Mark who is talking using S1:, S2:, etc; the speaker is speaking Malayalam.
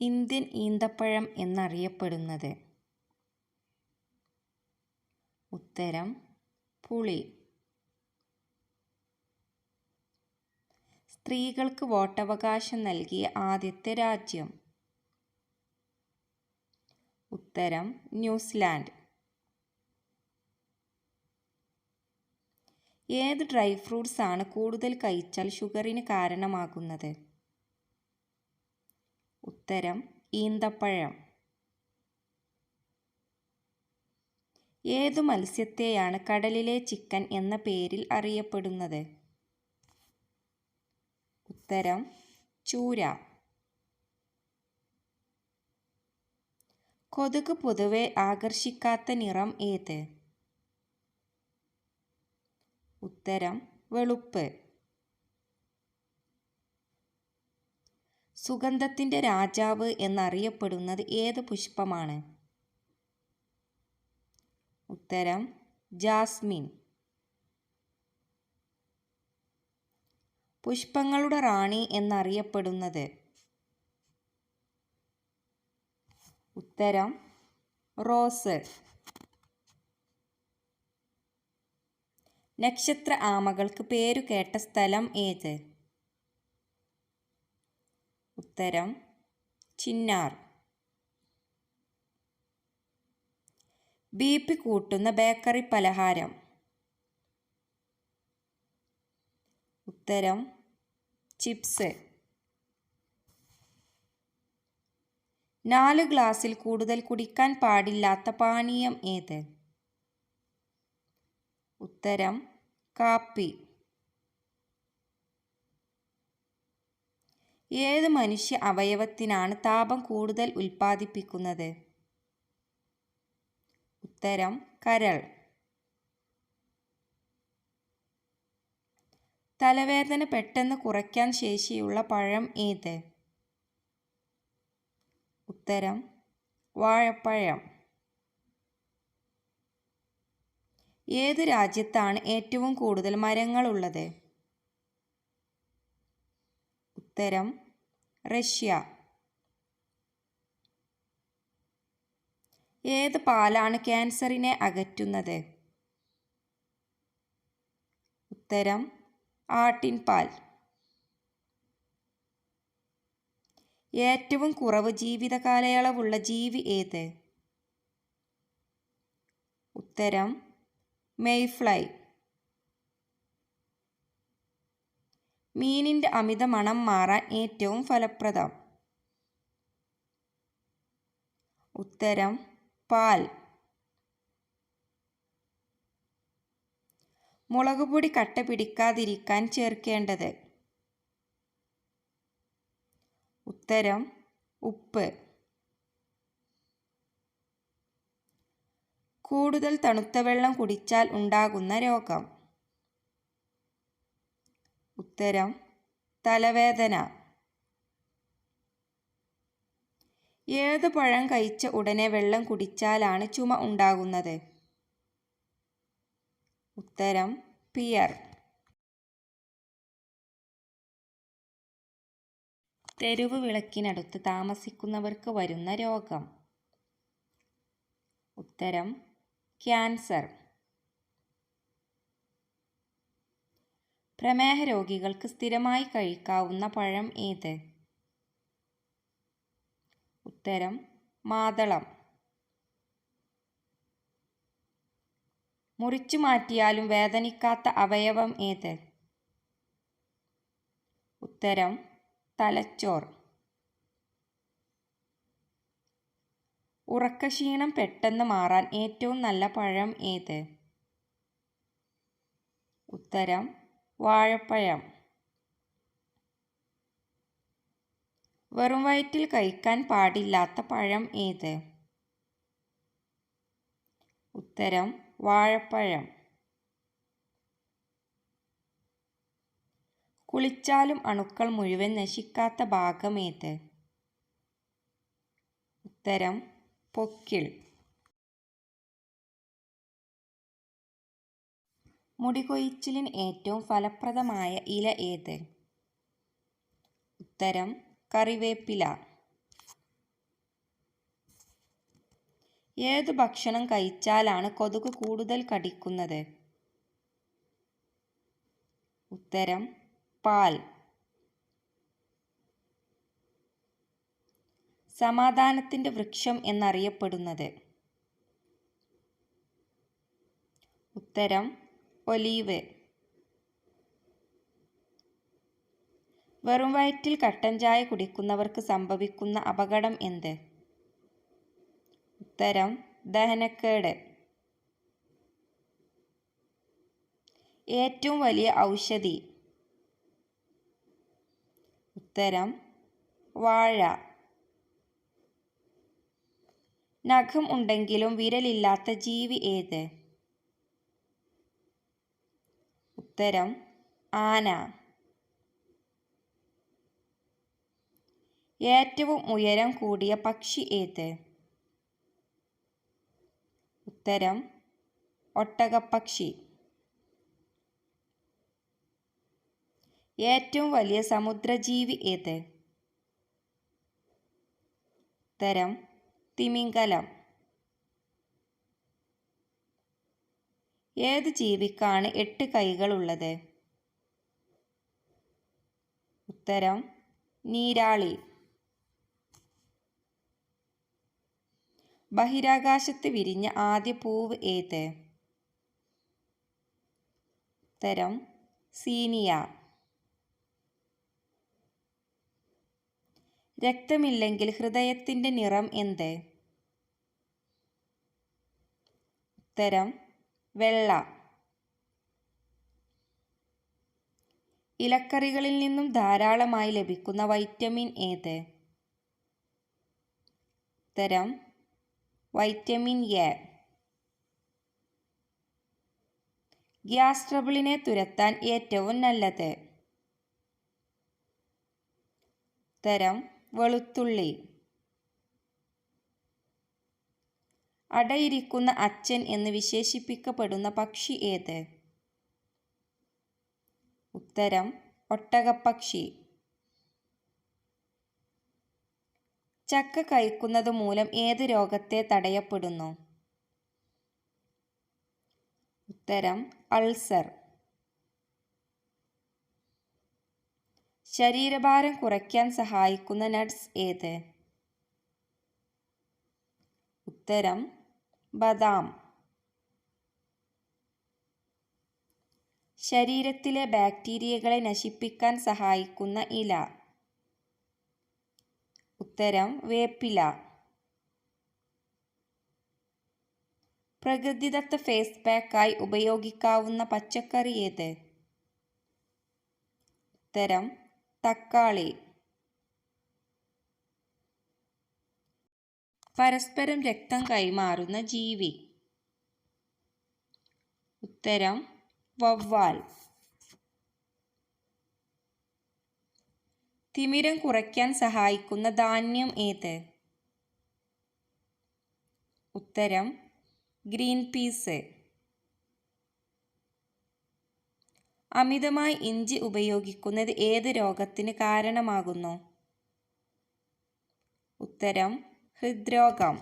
S1: ഇന്ത്യൻ ഈന്തപ്പഴം എന്നറിയപ്പെടുന്നത്. ഉത്തരം പുളി. സ്ത്രീകൾക്ക് വോട്ടവകാശം നൽകിയ ആദ്യത്തെ രാജ്യം. ഉത്തരം ന്യൂസിലാൻഡ്. ഏത് ഡ്രൈ ഫ്രൂട്ട്സ് ആണ് കൂടുതൽ കഴിച്ചാൽ ഷുഗറിന് കാരണമാകുന്നത്? ഉത്തരം ഈന്തപ്പഴം. ഏതു മത്സ്യത്തെയാണ് കടലിലെ ചിക്കൻ എന്ന പേരിൽ അറിയപ്പെടുന്നത്? ഉത്തരം ചൂര. കൊതുക് പൊതുവെ ആകർഷിക്കാത്ത നിറം ഏത്? ഉത്തരം വെളുപ്പ്. സുഗന്ധത്തിന്റെ രാജാവ് എന്നറിയപ്പെടുന്നത് ഏത് പുഷ്പമാണ്? ഉത്തരം ജാസ്മിൻ. പുഷ്പങ്ങളുടെ റാണി എന്നറിയപ്പെടുന്നത്. ഉത്തരം റോസ്. നക്ഷത്ര ആമകൾക്ക് പേരുകേട്ട സ്ഥലം ഏത്? ഉത്തരം ചിന്നാർ. ബി പി കൂട്ടുന്ന ബേക്കറി പലഹാരം. ഉത്തരം ചിപ്സ്. നാല് ഗ്ലാസ്സിൽ കൂടുതൽ കുടിക്കാൻ പാടില്ലാത്ത പാനീയം ഏത്? ഉത്തരം കാപ്പി. ഏത് മനുഷ്യ അവയവത്തിനാണ് താപം കൂടുതൽ ഉൽപ്പാദിപ്പിക്കുന്നത്? ഉത്തരം കരൾ. തലവേദന പെട്ടെന്ന് കുറയ്ക്കാൻ ശേഷിയുള്ള പഴം ഏത്? ഉത്തരം വാഴപ്പഴം. ഏത് രാജ്യത്താണ് ഏറ്റവും കൂടുതൽ മരങ്ങളുള്ളത്? ഉത്തരം റഷ്യ. ഏത് പാലാണ് ക്യാൻസറിനെ അകറ്റുന്നത്? ഉത്തരം ആട്ടിൻ പാൽ. ഏറ്റവും കുറവ് ജീവിത കാലയളവുള്ള ജീവി ഏത്? ഉത്തരം മെയ്ഫ്ലൈ മീനിന്റെ അമിത മണം മാറാൻ ഏറ്റവും ഫലപ്രദം. ഉത്തരം പാൽ. മുളകുപൊടി കട്ട പിടിക്കാതിരിക്കാൻ ചേർക്കേണ്ടത്. ഉത്തരം ഉപ്പ്. കൂടുതൽ തണുത്ത വെള്ളം കുടിച്ചാൽ ഉണ്ടാകുന്ന രോഗം. ഉത്തരം തലവേദന. ഏത് പഴം കഴിച്ച ഉടനെ വെള്ളം കുടിച്ചാലാണ് ചുമ ഉണ്ടാകുന്നത്? ഉത്തരം പിയർ. തെരുവ് വിളക്കിനടുത്ത് താമസിക്കുന്നവർക്ക് വരുന്ന രോഗം. ഉത്തരം ക്യാൻസർ. പ്രമേഹ രോഗികൾക്ക് സ്ഥിരമായി കഴിക്കാവുന്ന പഴം ഏത്? ഉത്തരം മാതളം. മുറിച്ചു മാറ്റിയാലും വേദനിക്കാത്ത അവയവം ഏത്? ഉത്തരം തലച്ചോർ. ഉറക്കക്ഷീണം പെട്ടെന്ന് മാറാൻ ഏറ്റവും നല്ല പഴം ഏത്? ഉത്തരം വാഴപ്പഴം. വെറും വയറ്റിൽ കഴിക്കാൻ പാടില്ലാത്ത പഴം ഏത്? ഉത്തരം വാഴപ്പഴം. കുളിച്ചാലും അണുക്കൾ മുഴുവൻ നശിക്കാത്ത ഭാഗം ഏത്? ഉത്തരം പൊക്കിൾ. മുടികൊഴിച്ചിലിന് ഏറ്റവും ഫലപ്രദമായ ഇല ഏത്? ഉത്തരം കറിവേപ്പില. ഏത് ഭക്ഷണം കഴിച്ചാലാണ് കൊതുക് കൂടുതൽ കടിക്കുന്നത്? ഉത്തരം പാൽ. സമാധാനത്തിന്റെ വൃക്ഷം എന്നറിയപ്പെടുന്നത്. ഉത്തരം ഒലീവ്. വെറും വയറ്റിൽ കട്ടൻ ചായ കുടിക്കുന്നവർക്ക് സംഭവിക്കുന്ന അപകടം എന്ത്? ഉത്തരം ദഹനക്കേട്. ഏറ്റവും വലിയ ഔഷധി. ഉത്തരം വാഴ. നഖം ഉണ്ടെങ്കിലും വിരലില്ലാത്ത ജീവി ഏത്? ഉത്തരം ആന. ഏറ്റവും ഉയരം കൂടിയ പക്ഷി ഏത്? ഉത്തരം ഒട്ടകപ്പക്ഷി. ഏറ്റവും വലിയ സമുദ്രജീവി ഏത്? ഉത്തരം തിമിംഗലം. ഏത് ജീവിക്കാണ് എട്ട് കൈകളുള്ളത്? ഉത്തരം നീരാളി. ബഹിരാകാശത്ത് വിരിഞ്ഞ ആദ്യ പൂവ് ഏത്? ഉത്തരം സീനിയ. രക്തമില്ലെങ്കിൽ ഹൃദയത്തിന്റെ നിറം എന്ത്? ഉത്തരം വെള്ള. ഇലക്കറികളിൽ നിന്നും ധാരാളമായി ലഭിക്കുന്ന വൈറ്റമിൻ ഏത്? തരം വൈറ്റമിൻ എ. ഗ്യാസ് ട്രബിളിനെ തുരത്താൻ ഏറ്റവും നല്ലത്. ഉത്തരം വെളുത്തുള്ളി. അടയിരിക്കുന്ന അച്ഛൻ എന്ന് വിശേഷിപ്പിക്കപ്പെടുന്ന പക്ഷി ഏത്? ഉത്തരം ഒട്ടകപ്പക്ഷി. ചക്ക കഴിക്കുന്നത് മൂലം ഏത് രോഗത്തെ തടയപ്പെടുന്നു? ഉത്തരം അൾസർ. ശരീരഭാരം കുറയ്ക്കാൻ സഹായിക്കുന്ന നട്സ് ഏത്? ഉത്തരം ബദാം. ശരീരത്തിലെ ബാക്ടീരിയകളെ നശിപ്പിക്കാൻ സഹായിക്കുന്ന ഇല. ഉത്തരം വേപ്പില. പ്രകൃതിദത്ത ഫേസ് പാക്കായി ഉപയോഗിക്കാവുന്ന പച്ചക്കറി ഏത്? ഉത്തരം തക്കാളി. പരസ്പരം രക്തം കൈമാറുന്ന ജീവി. ഉത്തരം വവ്വാൽ. തിമിരം കുറയ്ക്കാൻ സഹായിക്കുന്ന ധാന്യം ഏത്? ഉത്തരം ഗ്രീൻ പീസ്. അമിതമായി ഇഞ്ചി ഉപയോഗിക്കുന്നത് ഏത് രോഗത്തിന് കാരണമാകുന്നു? ഉത്തരം ഹൃദ്രോഗം.